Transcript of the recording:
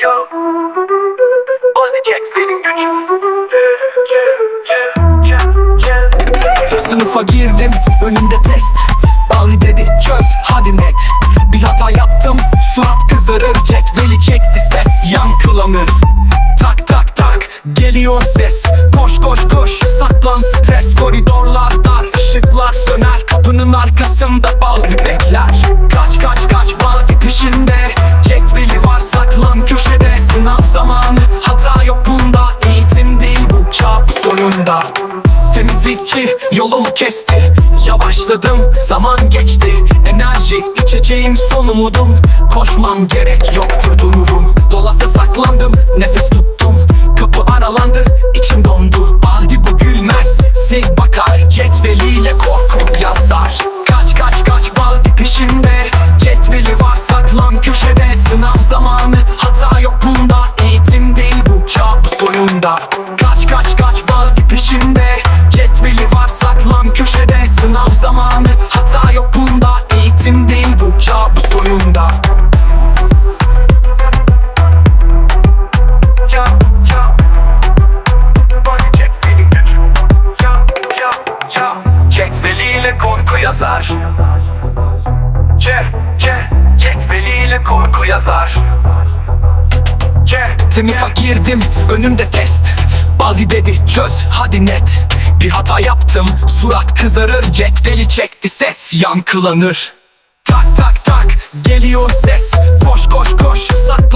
yo. Olmayacak benim gücüm Sınıfa girdim önümde test. Bali dedi çöz hadi net. Bir hata yaptım surat kızarır Cetveli çekti ses yankılanır. Tak tak tak geliyor ses. Koş koş koş saklan stres. Koridorlar dar ışıklar söner. Kapının arkasında baldi bekler Temizlikçi yolumu kesti. Yavaşladım zaman geçti. Enerji içeceğim son umudum. Koşmam gerek yoktur dururum Dolapta saklandım nefes tuttum. Kapı aralandı içim dondu. Baldi bu gülmez sil bakar. Cetveliyle korku yazar. Kaç kaç kaç baldi peşimde. Cetveli var saklan köşede. Sınav zamanı hata yok bunda. Eğitim değil bu kabus oyunda. Kaç kaç kaç baldi peşimde köşede Sınav zamanı hata yok bunda. Eğitim değil bu kabus oyunda. Cetveliyle korku yazar. Ce ce Cetveliyle korku yazar. Ce Sınıfa girdim önümde test. Baldi dedi çöz hadi net bir hata yaptım surat kızarır Cetveli çekti ses yankılanır. Tak tak tak geliyor ses. Koş koş koş sak